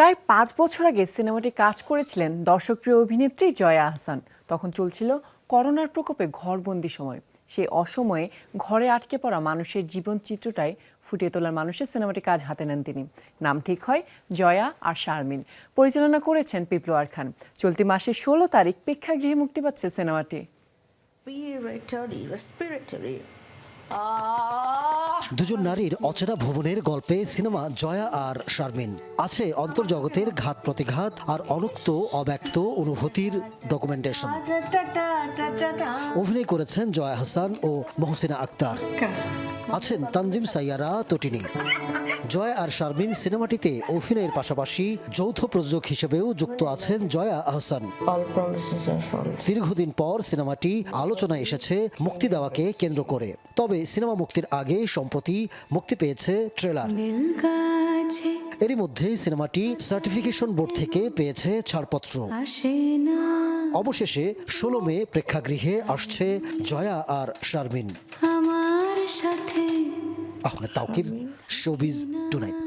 প্রায় পাঁচ বছর আগে সিনেমাটি কাজ করেছিলেন দর্শকপ্রিয় অভিনেত্রী জয়া আহসান তখন চলছিল করোনার প্রকোপে ঘরবন্দি সময়। সেই অসময়ে ঘরে আটকে পড়া মানুষের জীবন চিত্রটাই ফুটিয়ে তোলার মানুষের সিনেমাটি কাজ হাতে নেন তিনি। নাম ঠিক হয় জয়া আর শারমিন। পরিচালনা করেছেন পিপলোয়ার খান। চলতি মাসের ষোলো তারিখ প্রেক্ষাগৃহে মুক্তি পাচ্ছে সিনেমাটি. দুজন নারীর অচেনা ভবনের গল্পে সিনেমা জয়া আর শারমিন। আছে অন্তর্জগতের ঘাত প্রতিঘাত আর অনুক্ত অব্যক্ত অনুভূতির ডকুমেন্টেশন. অভিনয় করেছেন জয়া হাসান ও মহসিনা আক্তার। আছেন তানজিম সাইয়ারা তটিনী। জয় আর শারমিন সিনেমাটিতে অভিনয়ের পাশাপাশি যৌথ প্রযোজক হিসেবেও যুক্ত আছেন জয়া আহসান. দীর্ঘদিন পর সিনেমাটি আলোচনায় এসেছে মুক্তি দেওয়াকে কেন্দ্র করে। তবে সিনেমা মুক্তির আগে সম্প্রতি মুক্তি পেয়েছে ট্রেলার। এরই মধ্যে সিনেমাটি সার্টিফিকেশন বোর্ড থেকে পেয়েছে ছাড়পত্র। অবশেষে ষোলো মে প্রেক্ষাগৃহে আসছে জয়া আর শারমিন। সাথে আপনার তাওকির শোবিজ টুনাইট